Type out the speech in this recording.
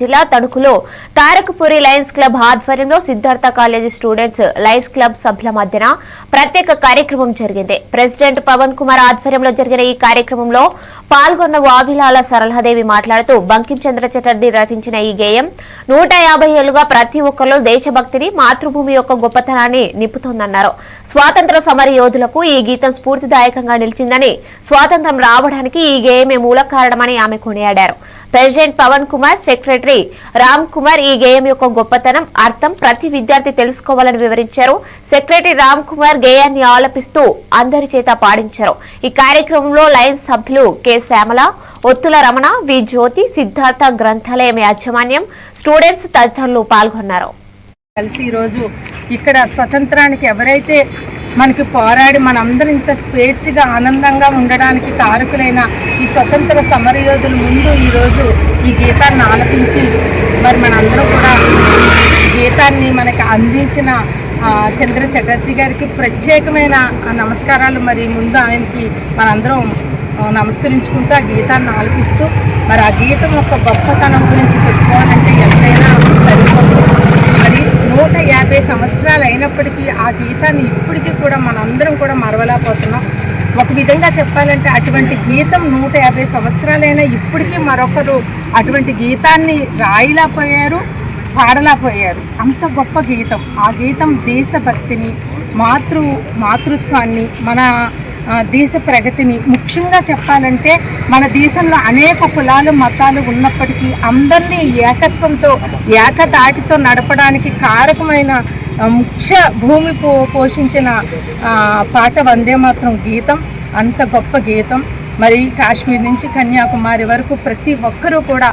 జిల్లా తణుకులో తారకపురి Lions club ఆధ్వర్యంలో Siddhartha college students lions club సభ్యుల మధ్యన ప్రత్యేక కార్యక్రమం జరిగింది. ప్రెసిడెంట్ పవన్ కుమార్ ఆధ్వర్యంలో జరిగిన ఈ కార్యక్రమంలో పాల్గొన్న వాభిలాల సరళాదేవి మాట్లాడుతూ బంకించంద్ర చటర్జీ రచించిన ఈ గేయం నూట యాభై ఏళ్ళుగా ప్రతి ఒక్కరిలో దేశభక్తిని మాతృభూమి యొక్క గొప్పతనాన్ని నింపుతోందన్నారు. స్వాతంత్ర సమర యోధులకు ఈ గీతం స్ఫూర్తిదాయకంగా నిలిచిందని స్వాతంత్రం రావడానికి ఈ గేయమే మూల కారణమని ఆమె కొనియాడారు. ప్రెసిడెంట్ పవన్ కుమార్ సెక్రటరీ రామ్ కుమార్ ఈ గేయం యొక్క గొప్పతనం అర్థం ప్రతి విద్యార్థి తెలుసుకోవాలని వివరించారు. సెక్రటరీ రామ్ కుమార్ గేయాన్ని ఆలపిస్తూ అందరి చేత పాడించారు. ఈ కార్యక్రమంలో లయన్స్ సభ్యులు కె. శ్యామల ఒత్తుల రమణ వి. జ్యోతి సిద్ధార్థ గ్రంథాలయం యాజమాన్యం. స్టూడెంట్స్ తదితరులు పాల్గొన్నారు. కలిసి ఈరోజు ఇక్కడ స్వతంత్రానికి ఎవరైతే మనకి పోరాడి మనందరం ఇంత స్వేచ్ఛగా ఆనందంగా ఉండడానికి కారకులైన ఈ స్వతంత్ర సమరయోధుల ముందు ఈరోజు ఈ గీతాన్ని ఆలపించి మరి మనందరం కూడా గీతాన్ని మనకి అందించిన చంద్ర చటర్జీ గారికి ప్రత్యేకమైన ఆ నమస్కారాలు మరి ముందు ఆయనకి మనందరం నమస్కరించుకుంటూ ఆ గీతాన్ని ఆలపిస్తూ మరి ఆ గీతం యొక్క గొప్పతనం గురించి చెప్పుకోవాలంటే ఎంతైనా సరిపోతుంది మరి నూట యాభై సంవత్సరాలు అయినప్పటికీ ఆ గీతాన్ని ఇప్పటికీ కూడా మనందరం కూడా మరవలేకపోతున్నాం. ఒక విధంగా చెప్పాలంటే అటువంటి గీతం నూట యాభై సంవత్సరాలైనా ఇప్పటికీ మరొకరు అటువంటి గీతాన్ని రాయలేకపోయారు పాడలేకపోయారు. అంత గొప్ప గీతం. ఆ గీతం దేశభక్తిని మాతృ మాతృత్వాన్ని మన దేశ ప్రగతిని ముఖ్యంగా చెప్పాలంటే మన దేశంలో అనేక కులాలు మతాలు ఉన్నప్పటికీ అందరినీ ఏకత్వంతో ఏకతాటితో నడపడానికి కారకమైన ముఖ్య భూమి పో పోషించిన పాట వందే మాత్రం గీతం. అంత గొప్ప గీతం. మరి కాశ్మీర్ నుంచి కన్యాకుమారి వరకు ప్రతి ఒక్కరూ కూడా